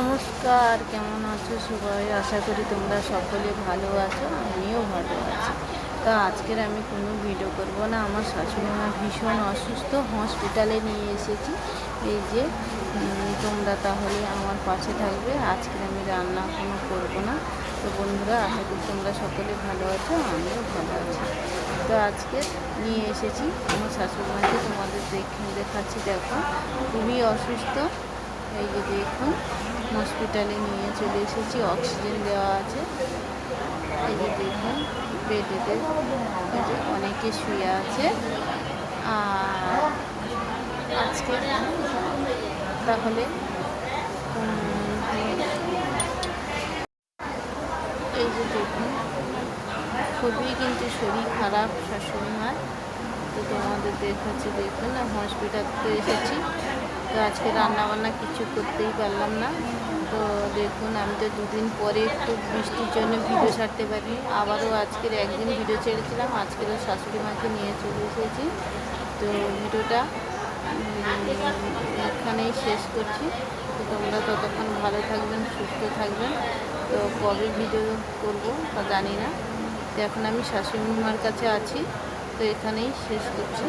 নমস্কার, কেমন আছো সবাই? আশা করি তোমরা সকলে ভালো আছো, আমিও ভালো আছি। তো আজকের আমি কোনো ভিডিও করব না। আমার শাশুড়ি মা ভীষণ অসুস্থ হসপিটালে নিয়ে এসেছি। এই যে তোমরা তাহলে আমার পাশে থাকবে। আজকের আমি রান্না কোনো করব না। তো বন্ধুরা, আশা করি তোমরা সকলে ভালো আছো, আমিও ভালো আছি। তো আজকে নিয়ে এসেছি আমার শাশুড়ি মাকে তোমাদের দেখে, দেখাচ্ছি, দেখো। খুবই অসুস্থ। এই যে দেখুন হসপিটালে নিয়ে চলে এসেছি অক্সিজেন দেওয়া আছে। এই যে দেখুন বেডেতে অনেকে শুয়ে আছে। আর আজকে তাহলে এই যে দেখুন, খুবই কিন্তু শরীর খারাপ, শাশুড়ি মার তো তোমাদের দেখাচ্ছি, দেখুন না হসপিটালতে এসেছি। তো আজকে রান্না বান্না কিছু করতেই পারলাম না। তো দেখুন, আমি তো দুদিন পরে একটু বৃষ্টির জন্য ভিডিও ছাড়তে পারি আবারও আজকের একদিন ভিডিও ছেড়েছিলাম। আজকেরও শাশুড়ি মাকে নিয়ে চলে এসেছি। তো ভিডিওটা এখানেই শেষ করছি। তো তোমরা ততক্ষণ ভালো থাকবেন, সুস্থ থাকবেন। তো কবে ভিডিও করব তা জানি না। তো এখন আমি শাশুড়ি মার কাছে আছি। তো এখানেই শেষ করছি।